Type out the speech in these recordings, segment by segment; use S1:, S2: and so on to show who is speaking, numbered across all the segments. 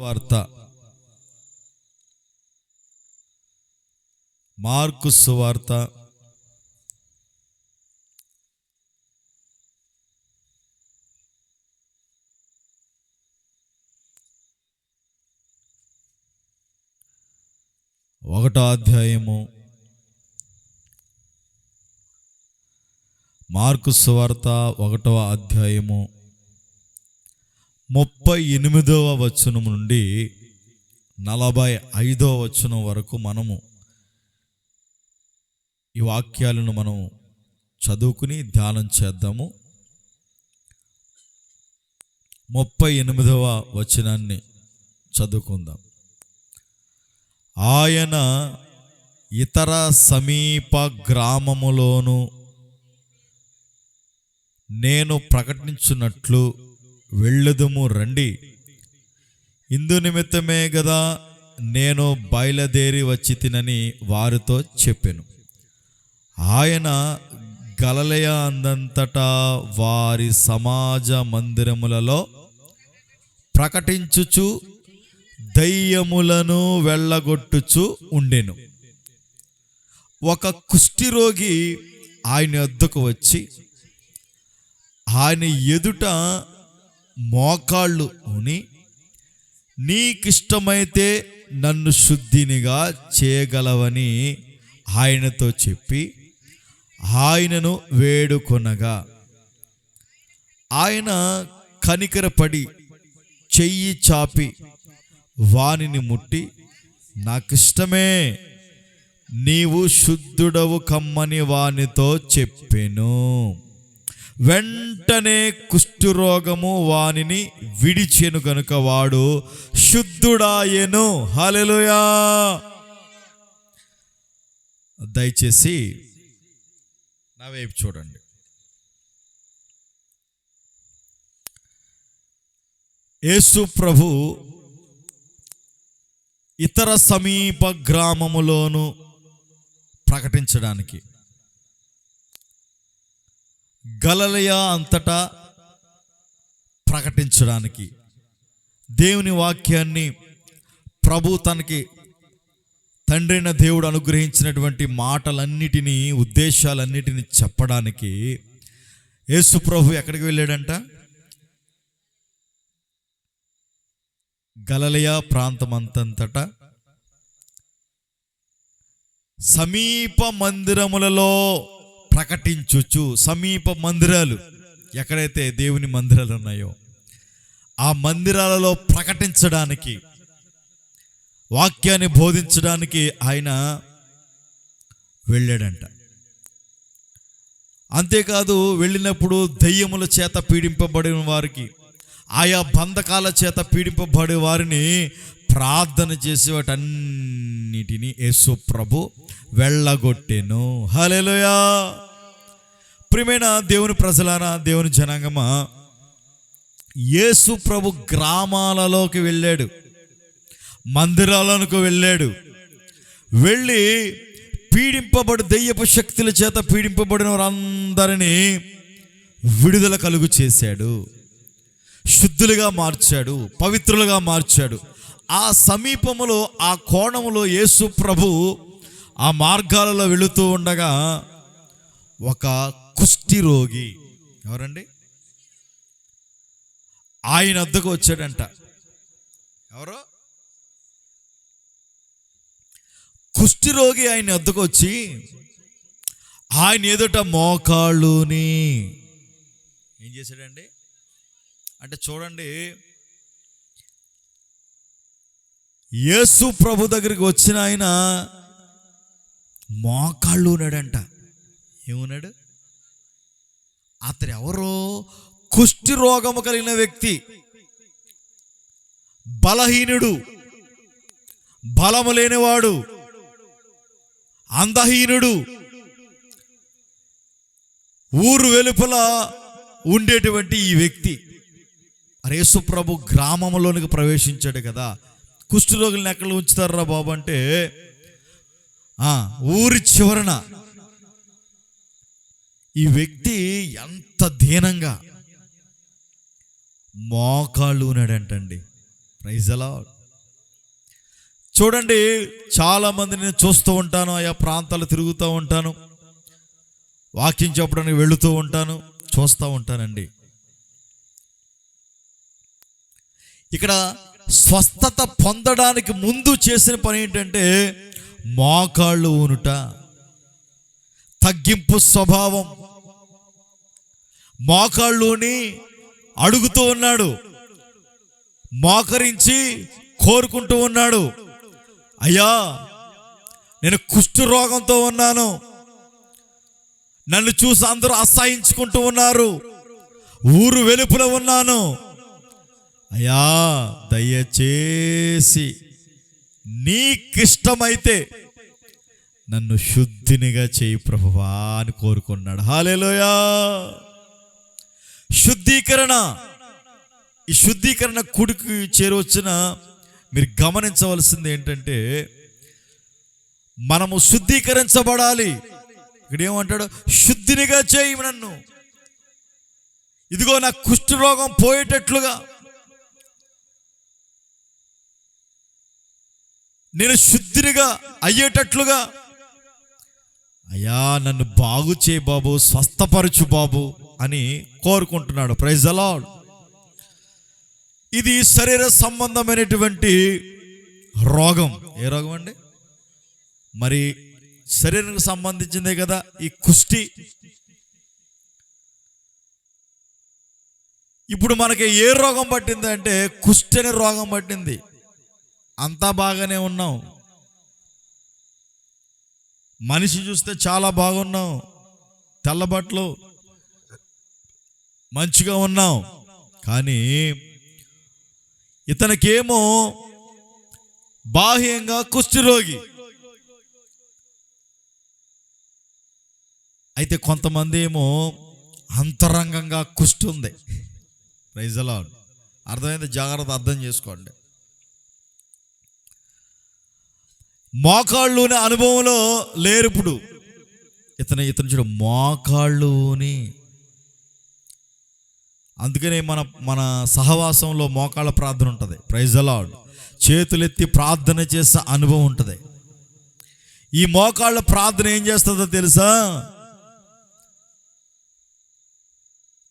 S1: వార్త. మార్కు సువార్త. ఒకటో అధ్యాయము. మార్కు సువార్త ఒకటవ అధ్యాయము. ముప్పై ఎనిమిదవ వచనం నుండి నలభై ఐదవ వచనం వరకు మనము ఈ వాక్యాలను మనం చదువుకుని ధ్యానం చేద్దాము. ముప్పై ఎనిమిదవ వచనాన్ని చదువుకుందాం. ఆయన ఇతర సమీప గ్రామములోను నేను ప్రకటించినట్లు వెళ్ళదుము రండి. ఇందు నిమిత్తమే గదా నేను బయలుదేరి వచ్చి తినని వారితో చెప్పాను. ఆయన గలలయ అందంతటా వారి సమాజ మందిరములలో ప్రకటించుచు దయ్యములను వెళ్ళగొట్టుచు ఉండెను. ఒక కుష్ఠిరోగి ఆయన వద్దకు వచ్చి ఆయన ఎదుట మోకాళ్ళు ఉని నీకిష్టమైతే నన్ను శుద్ధినిగా చేయగలవని ఆయనతో చెప్పి ఆయనను వేడుకొనగా. ఆయన కనికరపడి చెయ్యి చాపి వానిని ముట్టి నాకిష్టమే నీవు శుద్ధుడవు కమ్మని వానితో చెప్పెను. వెంటనే కుష్ఠురోగము వానిని విడిచెను గనుక వాడు శుద్ధుడాయెను. హలెలుయా దయచేసి నా వైపు చూడండి. యేసు ప్రభు ఇతర సమీప గ్రామములోను ప్రకటించడానికి గలలయ అంతటా ప్రకటించడానికి దేవుని వాక్యాన్ని ప్రభు తనకి తండ్రైన దేవుడు అనుగ్రహించినటువంటి మాటలన్నిటినీ ఉద్దేశాలన్నిటినీ చెప్పడానికి యేసు ప్రభు ఎక్కడికి వెళ్ళాడంట? గలలయ ప్రాంతం అంతంతటా సమీప మందిరములలో ప్రకటించొచ్చు సమీప మందిరాలు ఎక్కడైతే దేవుని మందిరాలు ఉన్నాయో ఆ మందిరాలలో ప్రకటించడానికి వాక్యాన్ని బోధించడానికి ఆయన వెళ్ళాడంట. అంతేకాదు వెళ్ళినప్పుడు దయ్యముల చేత పీడింపబడిన వారికి ఆయా బంధకాల చేత పీడింపబడే వారిని ప్రార్థన చేసి వాటన్నిటినీ యేసు ప్రభు వెళ్ళగొట్టెను. హలెలుయా ప్రియమైన దేవుని ప్రజలారా దేవుని జనాంగమా యేసు ప్రభు గ్రామాలలోకి వెళ్ళాడు మందిరాలకు వెళ్ళాడు వెళ్ళి పీడింపబడి దెయ్యపు శక్తుల చేత పీడింపబడిన వారందరినీ విడుదల కలుగు చేశాడు శుద్ధులుగా మార్చాడు పవిత్రులుగా మార్చాడు. ఆ సమీపములో ఆ కోణములో యేసు ప్రభు ఆ మార్గాలలో వెళుతూ ఉండగా ఒక కుష్టి రోగి. ఎవరండి? ఆయన వద్దకు వచ్చాడంట. ఎవరు? కుష్టి రోగి ఆయన వద్దకు వచ్చి ఆయన ఎదుట మోకాళ్ళుని. ఏం చేశాడండి? అంటే చూడండి యేసు ప్రభు దగ్గరికి వచ్చిన ఆయన మోకాళ్ళు ఉన్నాడంట ఏమున్నాడు? అతను ఎవరో కుష్టి రోగము కలిగిన వ్యక్తి. బలహీనుడు. బలము లేనివాడు. అందహీనుడు. ఊరు వెలుపల ఉండేటువంటి ఈ వ్యక్తి. రేసుప్రభు యేసు ప్రభు గ్రామంలోనికి ప్రవేశించాడు కదా. కుష్ఠరోగుల్ని ఎక్కడ ఉంచుతారా బాబు అంటే ఆ, ఊరి చివరన. ఈ వ్యక్తి ఎంత దీనంగా. మోకాళ్ళు ఉన్నాడంటండి ప్రైజ్ అలా చూడండి చాలా మంది నేను చూస్తూ ఉంటాను ఆయా ప్రాంతాలు తిరుగుతూ ఉంటాను. వాక్యం చెప్పడానికి వెళుతూ ఉంటాను చూస్తూ ఉంటానండి. ఇక్కడ స్వస్థత పొందడానికి ముందు చేసిన పని ఏంటంటే మోకాళ్ళు ఊనుట. తగ్గింపు స్వభావం. మోకాళ్ళుని అడుగుతూ ఉన్నాడు. మోకరించి కోరుకుంటూ ఉన్నాడు. అయ్యా నేను కుష్ఠు రోగంతో ఉన్నాను. నన్ను చూసి అందరూ అసహించుకుంటూ ఉన్నారు. ఊరు వెలుపుల ఉన్నాను. అయ్యా దయచేసి నీకిష్టమైతే నన్ను శుద్ధినిగా చేయి ప్రభువా అని కోరుకున్నాడు. హాలేలోయా శుద్ధీకరణ. ఈ శుద్ధీకరణ కుడికి చేరవచ్చిన మీరు గమనించవలసింది ఏంటంటే మనము శుద్ధీకరించబడాలి. ఇక్కడ ఏమంటాడు శుద్ధినిగా చేయి నన్ను. ఇదిగో నా కుష్ఠరోగం పోయేటట్లుగా. నేను శుద్ధినిగా అయ్యేటట్లుగా. అయ్యా నన్ను బాగు చేయి బాబు స్వస్థపరచు బాబు. అని కోరుకుంటున్నాడు. ప్రైజ్ అలాడ్ ఇది శరీర సంబంధమైనటువంటి రోగం. ఏ రోగం అండి? మరి శరీరానికి సంబంధించిందే కదా ఈ కుష్టి. ఇప్పుడు మనకి ఏ రోగం పట్టింది అంటే కుష్టి అనే రోగం పట్టింది. అంతా బాగానే ఉన్నాం. మనిషి చూస్తే చాలా బాగున్నాం. తెల్లబట్లు మంచిగా ఉన్నాం. కానీ ఇతనికేమో బాహ్యంగా కుష్ఠరోగి అయితే కొంతమంది ఏమో అంతరంగంగా కుష్టి ఉంది. ప్రైజలా అర్థమైంది? జాగ్రత్త అర్థం చేసుకోండి. మోకాళ్ళుని అనుభవంలో లేరు ఇప్పుడు. ఇతను ఇతను చూడు మోకాళ్ళుని అందుకనే మన మన సహవాసంలో మోకాళ్ళ ప్రార్థన ఉంటుంది. ప్రైజలాడ్ చేతులెత్తి ప్రార్థన చేసే అనుభవం ఉంటుంది. ఈ మోకాళ్ళ ప్రార్థన ఏం చేస్తుందో తెలుసా?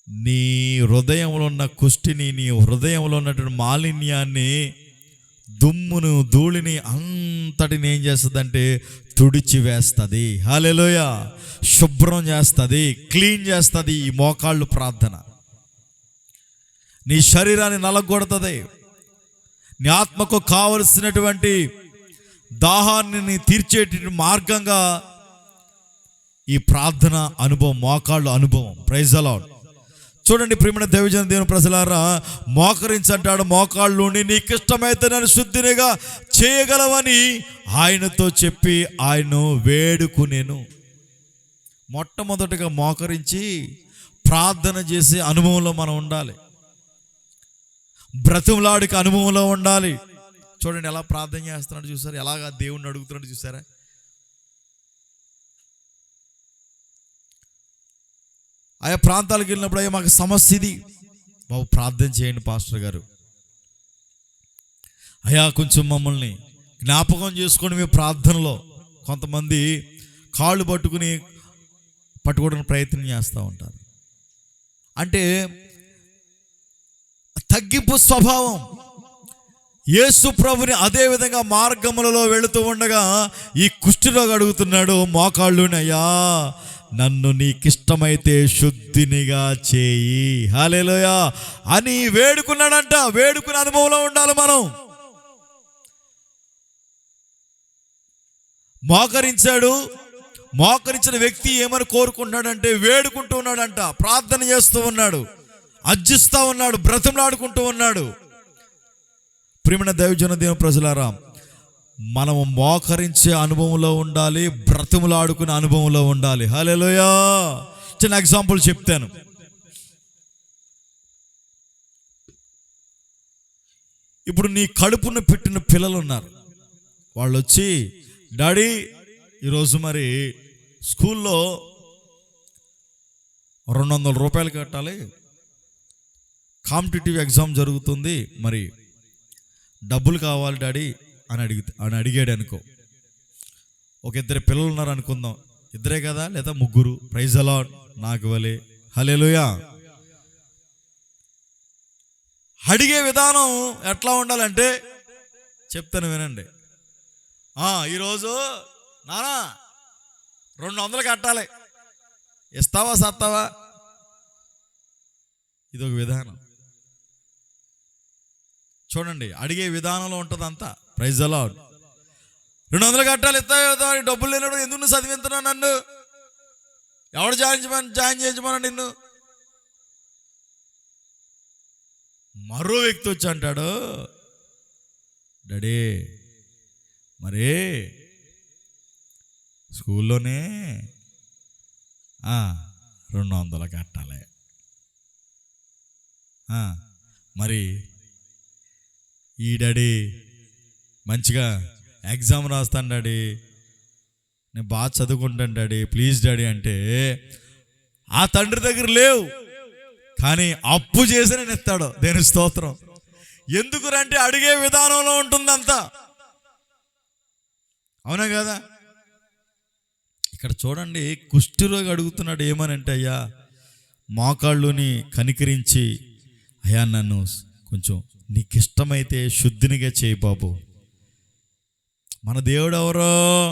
S1: నీ హృదయంలో ఉన్న కుష్టిని నీ హృదయంలో ఉన్నటువంటి మాలిన్యాన్ని దుమ్మును ధూళిని అంతటిని ఏం చేస్తుందంటే తుడిచి వేస్తుంది హాలేలోయ శుభ్రం చేస్తుంది క్లీన్ చేస్తుంది ఈ మోకాళ్ళు ప్రార్థన. నీ శరీరాన్ని నలగొడుతుంది. నీ ఆత్మకు కావలసినటువంటి దాహాన్ని తీర్చేటి మార్గంగా ఈ ప్రార్థన అనుభవం మోకాళ్ళు అనుభవం. ప్రైజ్ అలాడ్ చూడండి ప్రియమైన దేవజన దేవుని ప్రజలారా మోకరించంటాడు మోకాళ్ళు ఉండి నీకు ఇష్టమైతే నన్ను శుద్ధినిగా చేయగలవని ఆయనతో చెప్పి ఆయన వేడుకునేను. మొట్టమొదటిగా మోకరించి ప్రార్థన చేసే అనుభవంలో మనం ఉండాలి. బ్రతుములాడికి అనుభవంలో ఉండాలి. చూడండి ఎలా ప్రార్థన చేస్తున్నాడు చూసారు? ఎలాగా దేవుణ్ణి అడుగుతున్నాడు చూసారా? ఆయా ప్రాంతాలకు వెళ్ళినప్పుడు అయ్యా మాకు సమస్య ఇది. బాబు ప్రార్థన చేయండి పాస్టర్ గారు. అయ్యా కొంచెం మమ్మల్ని జ్ఞాపకం చేసుకొని మీ ప్రార్థనలో. కొంతమంది కాళ్ళు పట్టుకుని పట్టుకోవడానికి ప్రయత్నం చేస్తూ ఉంటారు. అంటే తగ్గింపు స్వభావం. యేసు ప్రభుని అదే విధంగా మార్గములలో వెళుతూ ఉండగా ఈ కుష్ఠిరోగి అడుగుతున్నాడు మోకాళ్ళునయ్యా నన్ను నీకిష్టమైతే శుద్ధినిగా చేయి. హాలేలోయా అని వేడుకున్నాడంట. వేడుకునే అనుభవంలో ఉండాలి మనం. మోకరించాడు. మోకరించిన వ్యక్తి ఏమని కోరుకుంటున్నాడంటే వేడుకుంటూ ఉన్నాడంట. ప్రార్థన చేస్తూ ఉన్నాడు. అర్జిస్తూ ఉన్నాడు బ్రతంలాడుకుంటూ ఉన్నాడు. ప్రియమైన దైవజన దేవ ప్రజలారా మనము మోకరించే అనుభవంలో ఉండాలి బ్రతములాడుకునే అనుభవంలో ఉండాలి. హలోయా చిన్న ఎగ్జాంపుల్ చెప్తాను. ఇప్పుడు నీ కడుపును పెట్టిన పిల్లలు ఉన్నారు. వాళ్ళు వచ్చి డాడీ ఈరోజు మరి స్కూల్లో రెండు వందల రూపాయలు కట్టాలి కాంపిటేటివ్ ఎగ్జామ్ జరుగుతుంది. మరి డబ్బులు కావాలి డాడీ అని అడిగి అని అడిగాడు అనుకో. ఒక ఇద్దరు పిల్లలు ఉన్నారు అనుకుందాం. ఇద్దరే కదా లేదా ముగ్గురు? ప్రైజ్ అలా నాకు వలే. హలేలుయా అడిగే విధానం ఎట్లా ఉండాలంటే చెప్తాను వినండి. ఈరోజు నానా రెండు వందలు కట్టాలి. ఇస్తావా సత్తావా? ఇది ఒక విధానం. చూడండి అడిగే విధానంలో ఉంటుంది అంతా ప్రైజ్ అలా రెండు వందలు కట్టాలి ఇస్తా డబ్బులు లేనప్పుడు ఎందుకు నువ్వు చదివిస్తున్నావు నన్ను? ఎవడు జాయిన్ జాయిన్ చేయించమన్నా నిన్ను? మరో వ్యక్తి వచ్చి అంటాడు డాడీ మరే స్కూల్లోనే రెండు వందలు కట్టాలి మరి ఈ డాడీ మంచిగా ఎగ్జామ్ రాస్తాను డాడీ. నేను బాగా చదువుకుంటాను డాడీ. ప్లీజ్ డాడీ అంటే ఆ తండ్రి దగ్గర లేవు. కానీ అప్పు చేసి నేను ఇస్తాడు. దేని స్తోత్రం. ఎందుకురంటే అడిగే విధానంలో ఉంటుందంతా. అవునా కదా? ఇక్కడ చూడండి కుష్ఠిరోగి అడుగుతున్నాడు ఏమనంటే అయ్యా మోకాళ్ళుని కనికరించి అయ్యా నన్ను కొంచెం నీకు ఇష్టమైతే శుద్ధినిగా చేయి బాబు. మన దేవుడు ఎవరో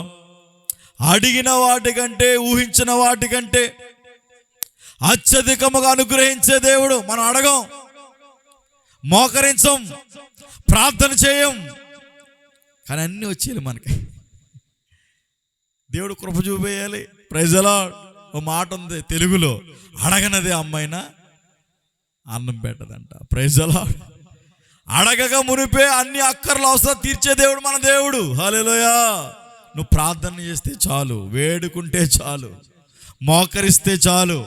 S1: అడిగిన వాటికంటే ఊహించిన వాటికంటే అత్యధికముగా అనుగ్రహించే దేవుడు మనం అడగం. మోకరించం. ప్రార్థన చేయం. కానీ అన్నీ వచ్చేయాలి మనకి. దేవుడు కృప చూపేయాలి. ప్రజలా ఓ మాట ఉంది తెలుగులో. అడగనదే అమ్మాయినా అన్నం పెట్టదంట. ప్రైజలా అడగక మునిపే అన్ని అక్కర్లు అవసరం తీర్చే దేవుడు మన దేవుడు. హలోయా నువ్వు ప్రార్థన చేస్తే చాలు వేడుకుంటే చాలు మోకరిస్తే చాలు.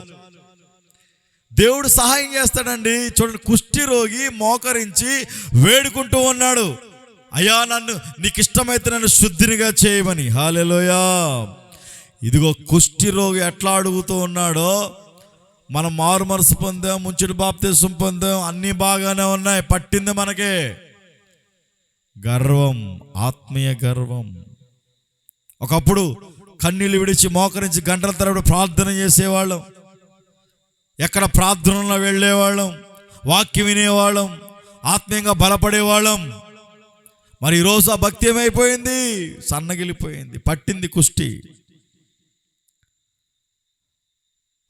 S1: దేవుడు సహాయం చేస్తాడండి. చూడండి కుష్టి రోగి మోకరించి వేడుకుంటూ ఉన్నాడు. అయ్యా నన్ను నీకు ఇష్టమైతే నన్ను శుద్ధినిగా చేయమని. హాలెలోయా ఇదిగో కుష్టి రోగి ఎట్లా అడుగుతూ ఉన్నాడో మనం మారు మనసు పొందాం ముంచుడు బాప్తీసం పొందాం అన్నీ బాగానే ఉన్నాయి పట్టింది మనకే. గర్వం ఆత్మీయ గర్వం. ఒకప్పుడు కన్నీళ్ళు విడిచి మోకరించి గంటల తరబడి ప్రార్థన చేసేవాళ్ళం. ఎక్కడ ప్రార్థనలో వెళ్ళేవాళ్ళం వాక్యం వినేవాళ్ళం ఆత్మీయంగా బలపడేవాళ్ళం. మరి ఈరోజు ఆ భక్తి ఏమైపోయింది? సన్నగిలిపోయింది పట్టింది కుష్టి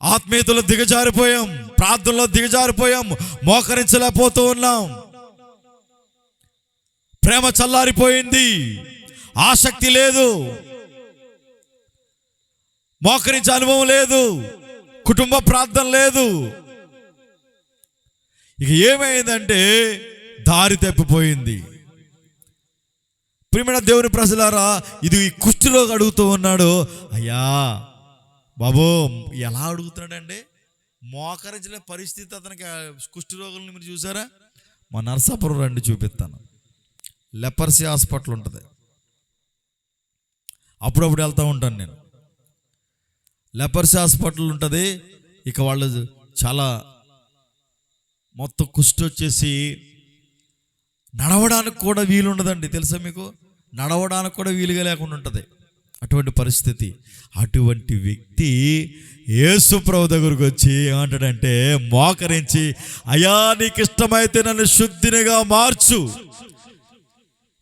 S1: ఆత్మీయతలో దిగజారిపోయాం ప్రార్థనలో దిగజారిపోయాం మోకరించలేకపోతూ ఉన్నాం. ప్రేమ చల్లారిపోయింది ఆసక్తి లేదు మోకరించే అనుభవం లేదు కుటుంబ ప్రార్థన లేదు. ఇక ఏమైందంటే దారి తప్పిపోయింది. ప్రియమైన దేవుని ప్రజలారా ఇది ఈ కుష్టిలో అడుగుతూ ఉన్నాడు అయ్యా బాబు ఎలా అడుగుతున్నాడండి? మోకరించిన పరిస్థితి అతనికి కుష్ఠ కుష్టి మీరు చూసారా? మా నర్సాపురం రండి చూపిస్తాను. లెపర్సీ హాస్పిటల్ ఉంటుంది. అప్పుడప్పుడు వెళ్తూ ఉంటాను నేను. లెపర్సీ హాస్పిటల్ ఉంటుంది. ఇక వాళ్ళు చాలా మొత్తం కుష్టి వచ్చేసి నడవడానికి కూడా వీలు ఉండదండి తెలుసా మీకు? నడవడానికి కూడా వీలుగా లేకుండా ఉంటుంది. అటువంటి పరిస్థితి. అటువంటి వ్యక్తి యేసు దగ్గరకు వచ్చి ఏమంటాడంటే మోకరించి అయ్యా నీకు ఇష్టమైతే నన్ను శుద్ధినిగా మార్చు.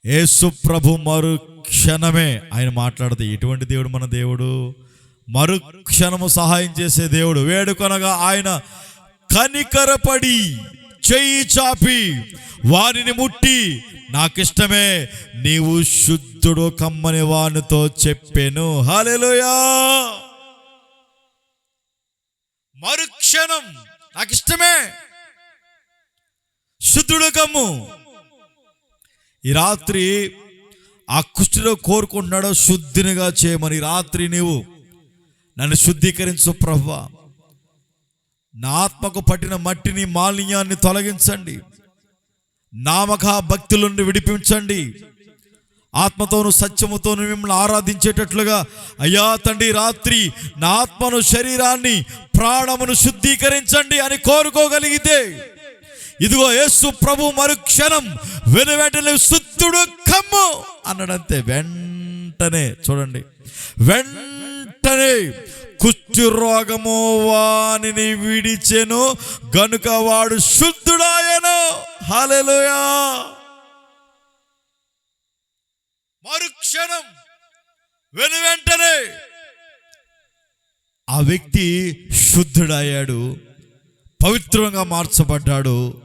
S1: యేసు ప్రభు మరు క్షణమే ఆయన మాట్లాడితే ఎటువంటి దేవుడు మన దేవుడు? మరు క్షణము సహాయం చేసే దేవుడు. వేడుకొనగా ఆయన కనికరపడి చెయ్యి చాపి వారిని ముట్టి నాకిష్టమే నీవు శుద్ధుడు కమ్మని వానితో చెప్పాను. హాలేలోయా మరుక్షణం నాకిష్టమే శుద్ధుడు కమ్ము. ఈ రాత్రి ఆ కుష్టిలో కోరుకుంటున్నాడో శుద్ధినిగా చేయమని రాత్రి నీవు నన్ను శుద్ధీకరించు ప్రభు. నా ఆత్మకు పట్టిన మట్టిని మాలిన్యాన్ని తొలగించండి. నామక భక్తుల నుండి విడిపించండి. ఆత్మతోను సత్యముతోను మిమ్మల్ని ఆరాధించేటట్లుగా అయ్యా తండ్రి రాత్రి నా ఆత్మను శరీరాన్ని ప్రాణమును శుద్ధీకరించండి అని కోరుకోగలిగితే ఇదిగో యేసు ప్రభు మరుక్షణం వెను వెంటనే శుద్ధుడు కమ్ము అన్నడంతే. వెంటనే చూడండి. వెంటనే కుష్టు రోగము వానిని విడిచెను గనుక వాడు శుద్ధుడాయను. హాలేలోయా మరుక్షణం వెను వెంటనే ఆ వ్యక్తి శుద్ధుడయ్యాడు పవిత్రంగా మార్చబడ్డాడు.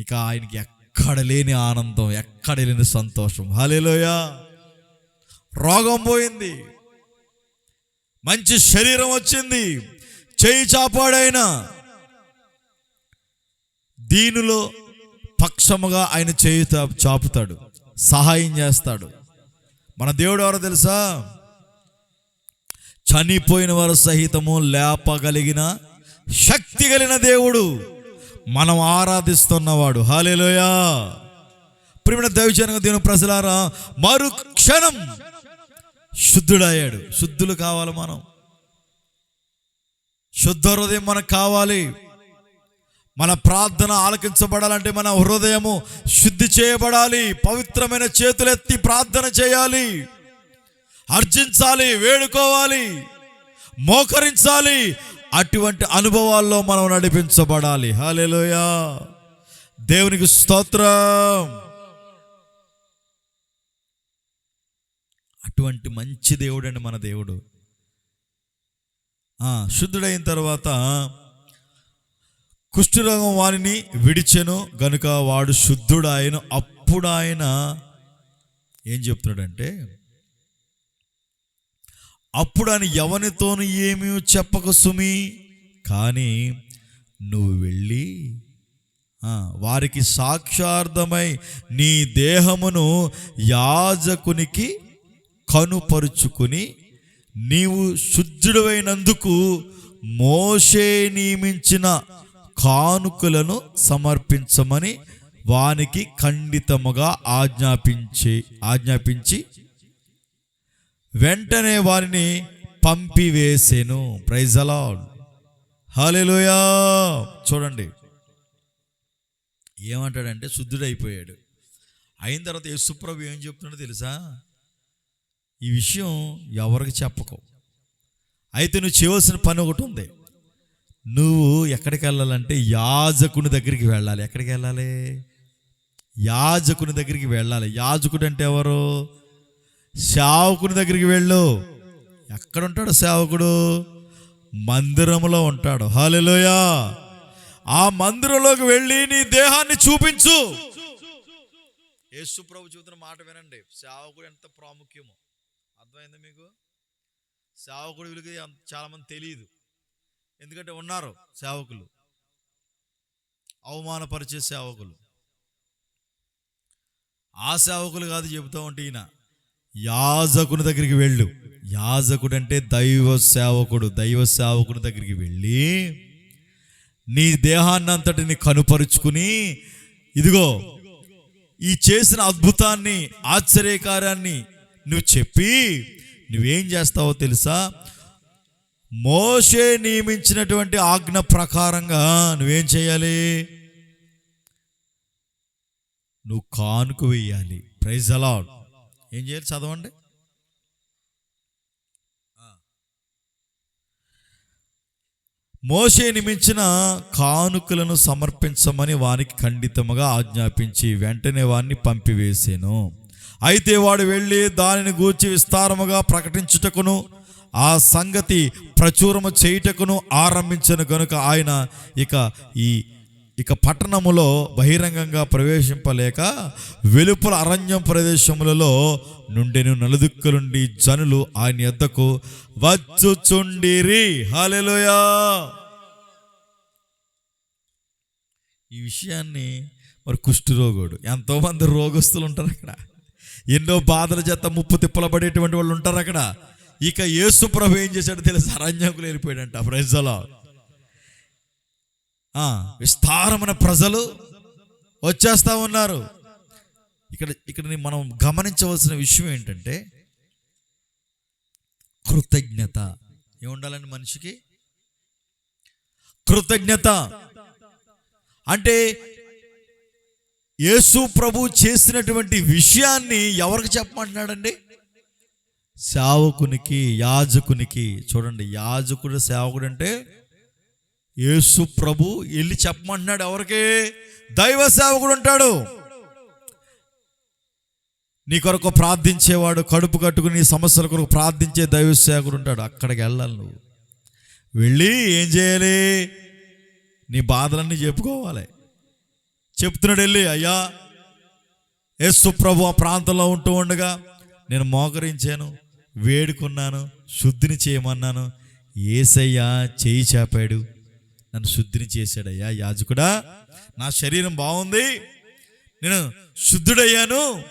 S1: ఇక ఆయనకి ఎక్కడ లేని ఆనందం ఎక్కడ లేని సంతోషం. హాలేలోయ రోగం పోయింది. మంచి శరీరం వచ్చింది. చేయి చాపాడైన దీనిలో పక్షముగా ఆయన చేయి చాపుతాడు. సహాయం చేస్తాడు. మన దేవుడు ఎవరో తెలుసా? చనిపోయిన వారు సహితము లేపగలిగిన శక్తి కలిగిన దేవుడు మనం ఆరాధిస్తున్నవాడు. హాలేలోయా ప్రియమైన దైవజనక దేవుని ప్రజలారా మరుక్షణం శుద్ధుడయ్యాడు. శుద్ధులు కావాలి మనం. శుద్ధ హృదయం మనకు కావాలి. మన ప్రార్థన ఆలకించబడాలంటే మన హృదయము శుద్ధి చేయబడాలి. పవిత్రమైన చేతులెత్తి ప్రార్థన చేయాలి. అర్జించాలి వేడుకోవాలి మోకరించాలి. అటువంటి అనుభవాల్లో మనం నడిపించబడాలి. హాలేలోయా దేవునికి స్తోత్రం. అటువంటి మంచి దేవుడండి మన దేవుడు. శుద్ధుడైన తర్వాత కుష్ఠరోగం వారిని విడిచెను గనుక వాడు శుద్ధుడాయను అప్పుడు ఆయన ఏం చెప్తున్నాడంటే అప్పుడు ఆయన ఎవరితోను ఏమీ చెప్పక సుమి కానీ నువ్వు వెళ్ళి వారికి సాక్షార్థమై నీ దేహమును యాజకునికి కనుపరుచుకుని నీవు శుద్ధుడైనందుకు మోషే నియమించిన కానుకలను సమర్పించమని వానికి ఖండితముగా ఆజ్ఞాపించి ఆజ్ఞాపించి వెంటనే వారిని పంపివేసేను. ప్రైజ్ అలాడ్ హాలేలుయా చూడండి. ఏమంటాడంటే శుద్ధుడైపోయాడు. అయిన తర్వాత యేసుప్రభు ఏం చెప్తున్నాడో తెలుసా? ఈ విషయం ఎవరికి చెప్పకు. అయితే నువ్వు చేయవలసిన పని ఒకటి ఉంది. నువ్వు ఎక్కడికి వెళ్ళాలంటే యాజకుని దగ్గరికి వెళ్ళాలి. ఎక్కడికి వెళ్ళాలి? యాజకుని దగ్గరికి వెళ్ళాలి. యాజకుడు అంటే ఎవరు? సేవకుని దగ్గరికి వెళ్ళు. ఎక్కడ ఉంటాడు సేవకుడు? మందిరంలో ఉంటాడు. హాలెలోయా ఆ మందిరంలోకి వెళ్ళి నీ దేహాన్ని చూపించు. యేసు ప్రభు చూపుతున్న మాట వినండి. సేవకుడు ఎంత ప్రాముఖ్యమో. అర్థమైంది మీకు? సేవకుడు వీళ్ళకి చాలామంది చాలా మంది తెలియదు ఎందుకంటే ఉన్నారు సేవకులు. అవమానపరిచే సేవకులు. ఆ సేవకులు కాదు చెబుతూ ఉంటే ఈయన యాజకుని దగ్గరికి వెళ్ళు. యాజకుడు అంటే దైవ సేవకుడు. దైవ సేవకుని దగ్గరికి వెళ్ళి నీ దేహాన్ని అంతటిని కనుపరుచుకుని ఇదిగో ఈ చేసిన అద్భుతాన్ని ఆశ్చర్యకార్యాన్ని నువ్వు చెప్పి నువ్వేం చేస్తావో తెలుసా? మోషే నియమించినటువంటి ఆజ్ఞ ప్రకారంగా నువ్వేం చేయాలి? నువ్వు కానుక వేయాలి ప్రైజ్ అలాడ్ ఏం చేయాలి చదవండి? మోషే నిమించిన కానుకలను సమర్పించమని వానికి ఖండితముగా ఆజ్ఞాపించి వెంటనే వారిని పంపివేసాను. అయితే వాడు వెళ్ళి దానిని గూర్చి విస్తారముగా ప్రకటించుటకును ఆ సంగతి ప్రచురము చేయుటకును ఆరంభించను కనుక ఆయన ఇక ఈ ఇక పట్టణములో బహిరంగంగా ప్రవేశింపలేక వెలుపల అరణ్యం ప్రదేశములలో నుండెను నలుదిక్కులుండి జనులు ఆయన ఎద్దకు వచ్చుచుండిరి. హాలెలుయా ఈ విషయాన్ని మరి కుష్ఠరోగుడు ఎంతోమంది రోగస్తులు ఉంటారు అక్కడ. ఎన్నో బాధల చేత ముప్పు తిప్పలబడేటువంటి వాళ్ళు ఉంటారు అక్కడ. ఇక యేసు ప్రభు ఏం చేశాడో తెలుసు? అరణ్యంకులు వెళ్ళిపోయాడంట ప్రజలో ఆ, విస్తారమైన ప్రజలు వచ్చేస్తా ఉన్నారు. ఇక్కడ ఇక్కడ మనం గమనించవలసిన విషయం ఏంటంటే కృతజ్ఞత. ఏముండాలండి మనిషికి? కృతజ్ఞత. అంటే యేసు ప్రభు చేసినటువంటి విషయాన్ని ఎవరికి చెప్పమంటున్నాడండి? సేవకునికి యాజకునికి. చూడండి యాజకుడు సేవకుడు అంటే యేసు ప్రభు. వెళ్ళి చెప్పమంటున్నాడు ఎవరికి? దైవ సేవకుడు ఉంటాడు నీ కొరకు ప్రార్థించేవాడు కడుపు కట్టుకుని నీ సమస్యల కొరకు ప్రార్థించే దైవ సేవకుడు ఉంటాడు. అక్కడికి వెళ్ళాలి నువ్వు. వెళ్ళి ఏం చేయాలి? నీ బాధలన్నీ చెప్పుకోవాలి. చెప్తున్నాడు వెళ్ళి అయ్యా యేసు ప్రభు ఆ ప్రాంతంలో ఉంటూ ఉండగా నేను మోకరించాను వేడుకున్నాను శుద్ధిని చేయమన్నాను. ఏసయ్యా చేయి చాపాడు. నన్ను శుద్ధిని చేశాడయ్యా యాజకుడా. నా శరీరం బాగుంది. నేను శుద్ధుడయ్యాను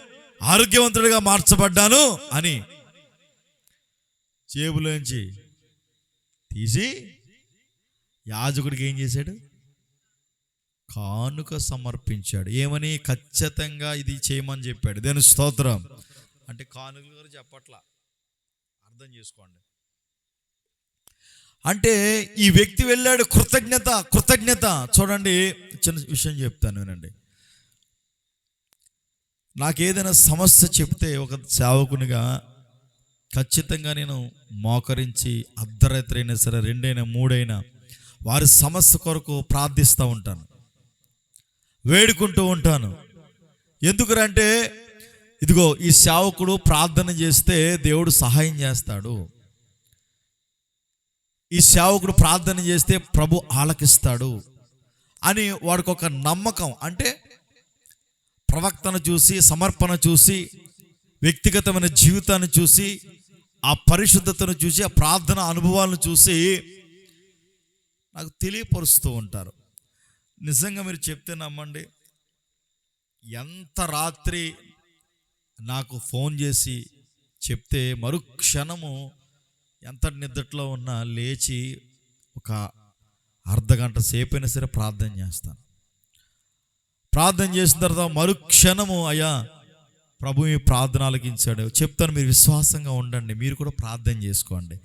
S1: ఆరోగ్యవంతుడిగా మార్చబడ్డాను అని జేబులోంచి తీసి యాజకుడికి ఏం చేశాడు? కానుక సమర్పించాడు. ఏమని? ఖచ్చితంగా ఇది చేయమని చెప్పాడు. దేని స్తోత్రం. అంటే కానుకలు గారు చెప్పట్లా అర్థం చేసుకోండి. అంటే ఈ వ్యక్తి వెళ్ళాడు కృతజ్ఞత కృతజ్ఞత. చూడండి చిన్న విషయం చెప్తాను వినండి. నాకేదైనా సమస్య చెప్తే ఒక సేవకునిగా ఖచ్చితంగా నేను మోకరించి అర్ధరాత్రి అయినా సరే రెండైనా మూడైనా వారి సమస్య కొరకు ప్రార్థిస్తూ ఉంటాను. వేడుకుంటూ ఉంటాను. ఎందుకురంటే ఇదిగో ఈ సేవకుడు ప్రార్థన చేస్తే దేవుడు సహాయం చేస్తాడు. ఈ సేవకుడు ప్రార్థన చేస్తే ప్రభు ఆలకిస్తాడు అని వాడికి ఒక నమ్మకం. అంటే ప్రవక్తను చూసి సమర్పణ చూసి వ్యక్తిగతమైన జీవితాన్ని చూసి ఆ పరిశుద్ధతను చూసి ఆ ప్రార్థన అనుభవాలను చూసి నాకు తెలియపరుస్తూ ఉంటారు. నిజంగా మీరు చెప్తే నమ్మండి. ఎంత రాత్రి నాకు ఫోన్ చేసి చెప్తే మరుక్షణము ఎంత నిద్రలో ఉన్నా లేచి ఒక అర్ధ గంట సేపు అయినా సరే ప్రార్థన చేస్తాను. ప్రార్థన చేసిన తర్వాత మరుక్షణము అయ్యా ప్రభు మీ ప్రార్థన ఆలకించాడు. చెప్తాను మీరు విశ్వాసంగా ఉండండి. మీరు కూడా ప్రార్థన చేసుకోండి.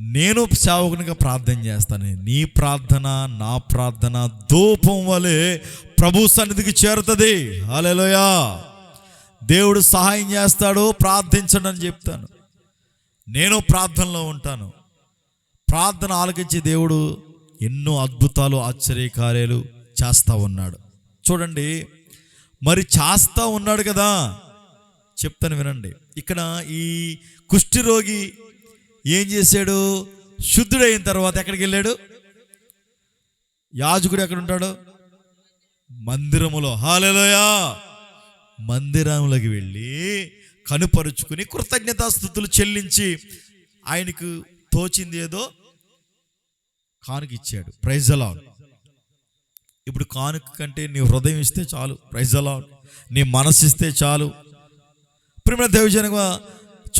S1: నేను సేవకునిగా ప్రార్థన చేస్తాను. నీ ప్రార్థన నా ప్రార్థన ధూపం వలె ప్రభు సన్నిధికి చేరుతుంది. అలెలోయా దేవుడు సహాయం చేస్తాడు ప్రార్థించండి అని చెప్తాను. నేను ప్రార్థనలో ఉంటాను. ప్రార్థన ఆలకించే దేవుడు ఎన్నో అద్భుతాలు ఆశ్చర్యకార్యాలు చేస్తూ ఉన్నాడు. చూడండి మరి చేస్తా ఉన్నాడు కదా? చెప్తాను వినండి. ఇక్కడ ఈ కుష్ఠిరోగి ఏం చేశాడు? శుద్ధుడైన తర్వాత ఎక్కడికి వెళ్ళాడు? యాజకుడు ఎక్కడ ఉంటాడు? మందిరములో. హాలలోయా! మందిరంలోకి వెళ్ళి కనుపరుచుకుని కృతజ్ఞతాస్థుతులు చెల్లించి ఆయనకు తోచింది ఏదో కానుక ఇచ్చాడు. ప్రైజ్ అలా ఇప్పుడు కానుక కంటే నీ హృదయం ఇస్తే చాలు. ప్రైజ్ అలా నీ మనసు ఇస్తే చాలు. ప్రేమ దేవజనగా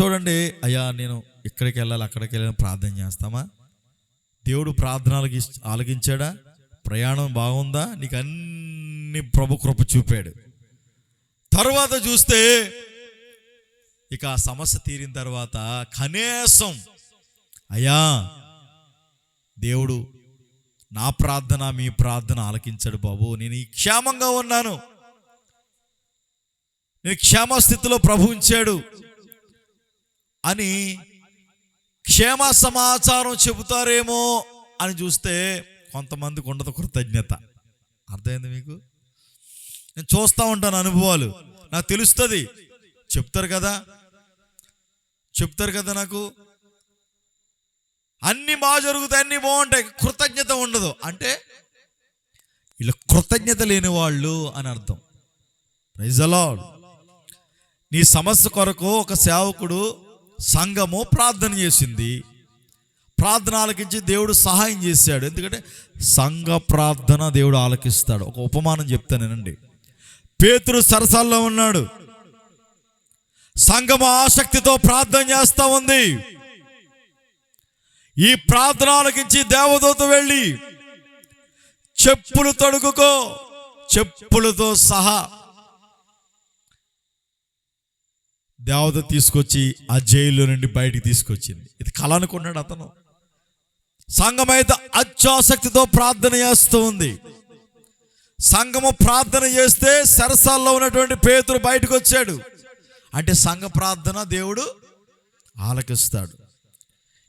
S1: చూడండి అయ్యా నేను ఇక్కడికి వెళ్ళాలి అక్కడికి వెళ్ళాలని ప్రార్థన చేస్తామా? దేవుడు ప్రార్థనలకి ఆలకించాడా? ప్రయాణం బాగుందా? నీకు అన్ని ప్రభు కృప చూపాడు. తర్వాత చూస్తే ఇక ఆ సమస్య తీరిన తర్వాత కనీసం అయ్యా దేవుడు నా ప్రార్థన మీ ప్రార్థన ఆలకించాడు బాబు. నేను ఈ క్షేమంగా ఉన్నాను. నేను క్షేమ స్థితిలో ప్రభు ఉంచాడు అని క్షేమ సమాచారం చెబుతారేమో అని చూస్తే కొంతమందికి ఉండదు కృతజ్ఞత. అర్థమైంది మీకు? నేను చూస్తూ ఉంటాను అనుభవాలు. నాకు తెలుస్తుంది. చెప్తారు కదా? చెప్తారు కదా నాకు? అన్ని బాగా జరుగుతాయి అన్నీ బాగుంటాయి. కృతజ్ఞత ఉండదు. అంటే ఇలా కృతజ్ఞత లేని వాళ్ళు అని అర్థం. ప్రైజ్ అలాడ్ నీ సమస్య కొరకు ఒక సేవకుడు సంఘము ప్రార్థన చేసింది. ప్రార్థన ఆలకించి దేవుడు సహాయం చేశాడు. ఎందుకంటే సంఘ ప్రార్థన దేవుడు ఆలకిస్తాడు. ఒక ఉపమానం చెప్తానేనండి పేతురు సరసాల్లో ఉన్నాడు. సంఘము ఆసక్తితో ప్రార్థన చేస్తూ ఉంది. ఈ ప్రార్థన ఆలకించి దేవదూత వెళ్ళి చెప్పులు తొడుగుకో చెప్పులతో సహా దేవత తీసుకొచ్చి ఆ జైల్లో నుండి బయటికి తీసుకొచ్చింది. ఇది కళ అనుకున్నాడు అతను. సంఘమైతే అత్యాసక్తితో ప్రార్థన చేస్తూ ఉంది. సంఘము ప్రార్థన చేస్తే సరసాల్లో ఉన్నటువంటి పేతురు బయటకు వచ్చాడు. అంటే సంఘ ప్రార్థన దేవుడు ఆలకిస్తాడు.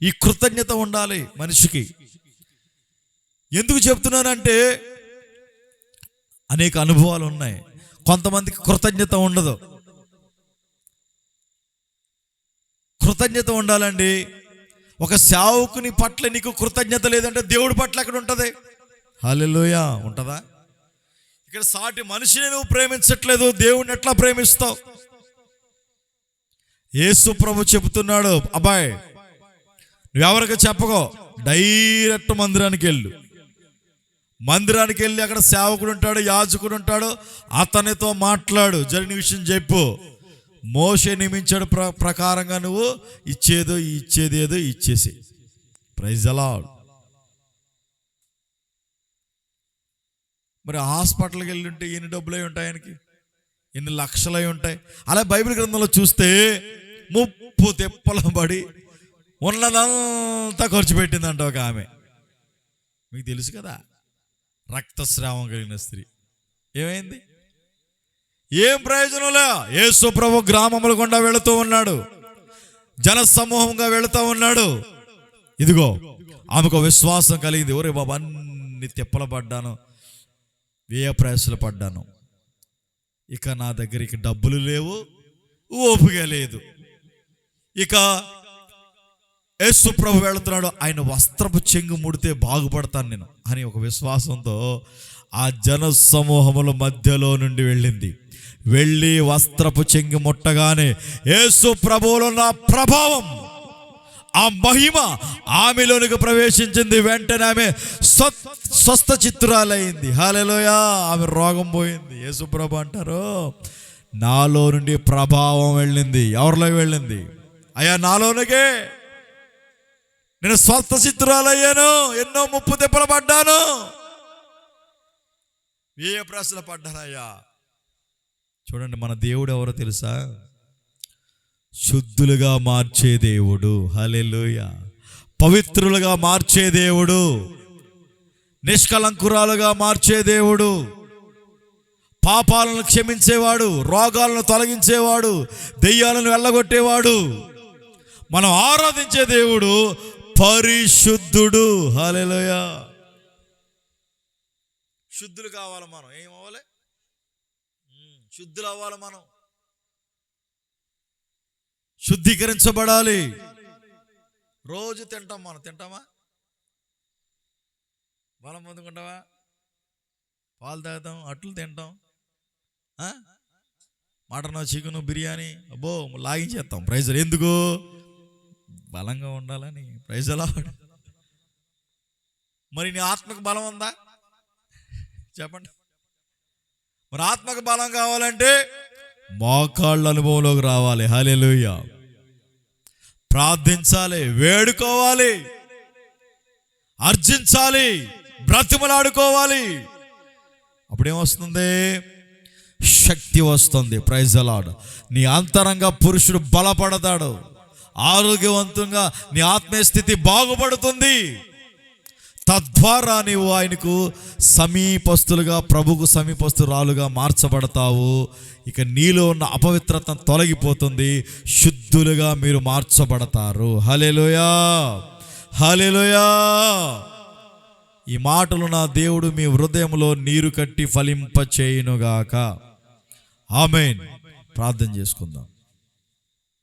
S1: ఈ కృతజ్ఞత ఉండాలి మనిషికి. ఎందుకు చెప్తున్నానంటే అనేక అనుభవాలు ఉన్నాయి. కొంతమందికి కృతజ్ఞత ఉండదు. కృతజ్ఞత ఉండాలండి. ఒక సేవకుని పట్ల నీకు కృతజ్ఞత లేదంటే దేవుడి పట్ల అక్కడ ఉంటుంది? హాలెలుయ ఉంటుందా? ఇక్కడ సాటి మనిషిని నువ్వు ప్రేమించట్లేదు దేవుడిని ఎట్లా ప్రేమిస్తావు? యేసు ప్రభు చెబుతున్నాడు అబ్బాయి నువ్వెవరికి చెప్పకో? డైరెక్ట్ మందిరానికి వెళ్ళు. మందిరానికి వెళ్ళి అక్కడ సేవకుడు ఉంటాడు యాజకుడు ఉంటాడు అతనితో మాట్లాడు. జరిగిన విషయం చెప్పు. మోసే నియమించడం ప్ర ప్రకారంగా నువ్వు ఇచ్చేదో ఇచ్చేది ఏదో ఇచ్చేసి ప్రైజ్ అలా మరి హాస్పిటల్కి వెళ్ళి ఉంటే ఎన్ని డబ్బులు అయి ఉంటాయి ఆయనకి? ఎన్ని లక్షలు అయి ఉంటాయి? అలా బైబిల్ గ్రంథంలో చూస్తే ముప్పు తెప్పలు పడి ఉన్నదంతా ఖర్చు పెట్టిందంట ఒక ఆమె. మీకు తెలుసు కదా? రక్తస్రావం కలిగిన స్త్రీ. ఏమైంది? ఏం ప్రయోజనంలే? యేసు ప్రభు గ్రామముల గుండా వెళుతూ ఉన్నాడు. జన సమూహంగా వెళుతూ ఉన్నాడు. ఇదిగో ఆమెకు విశ్వాసం కలిగింది. ఒరే బాబా అన్ని తిప్పలు పడ్డాను. వ్యయ ప్రయాసలు పడ్డాను. ఇక నా దగ్గరికి డబ్బులు లేవు ఓపిక లేదు. ఇక యేసు ప్రభు వెళుతున్నాడు. ఆయన వస్త్రపు చెంగు ముడితే బాగుపడతాను నేను అని ఒక విశ్వాసంతో ఆ జన సమూహముల మధ్యలో నుండి వెళ్ళింది. వెళ్ళి వస్త్రపు చెంగి ముట్టగానే యేసు ప్రభువులో నా ప్రభావం ఆ మహిమ ఆమెలోనికి ప్రవేశించింది. వెంటనే ఆమె స్వస్థ చిత్రాలయ్యింది హాలెలోయ ఆమె రోగం పోయింది. యేసుప్రభు అంటారు నాలో నుండి ప్రభావం వెళ్ళింది. ఎవరిలోకి వెళ్ళింది? అయ్యా నాలోనికే. నేను స్వస్థ చిత్రాలయ్యాను ఎన్నో ముప్పు దెబ్బలు పడ్డాను. ఏ ప్రశ్నలు పడ్డానయ్యా చూడండి మన దేవుడు ఎవరో తెలుసా? శుద్ధులుగా మార్చే దేవుడు. హలెలుయ పవిత్రులుగా మార్చే దేవుడు. నిష్కలంకురాలుగా మార్చే దేవుడు. పాపాలను క్షమించేవాడు రోగాలను తొలగించేవాడు దెయ్యాలను వెళ్ళగొట్టేవాడు. మనం ఆరాధించే దేవుడు పరిశుద్ధుడు. హలెలుయ శుద్ధులు కావాలి మనం. ఏమో శుద్ధులు అవ్వాలి మనం. శుద్ధీకరించబడాలి. రోజు తింటాం మనం. తింటామా? బలం పొందుకుంటావా? పాలు తాగుతాం అట్లు తింటాం. Mutton chicken biryani. అబ్బో లాగించేస్తాం. ప్రైజర్ ఎందుకు? బలంగా ఉండాలని ప్రైజ్ ఎలా మరి నీ ఆత్మకు బలం ఉందా? చెప్పండి. మరి ఆత్మకు బలం కావాలంటే మోకాళ్ళ అనుభవంలోకి రావాలి. హలెలుయ ప్రార్థించాలి వేడుకోవాలి అర్జించాలి బ్రతిమలాడుకోవాలి. అప్పుడేమొస్తుంది? శక్తి వస్తుంది. ప్రైజ్ అలాడ్ నీ అంతరంగ పురుషుడు బలపడతాడు. ఆరోగ్యవంతంగా నీ ఆత్మీయ స్థితి బాగుపడుతుంది. తద్వారా నీవు ఆయనకు సమీపస్తులుగా ప్రభుకు సమీపస్తురాలుగా మార్చబడతావు. ఇక నీలో ఉన్న అపవిత్రత తొలగిపోతుంది. శుద్ధులుగా మీరు మార్చబడతారు. హలేలోయా హలేలోయా ఈ మాటలు నా దేవుడు మీ హృదయంలో నీరు కట్టి ఫలింపచేయునుగాక. ఆమెన్. ప్రార్థన చేసుకుందాం.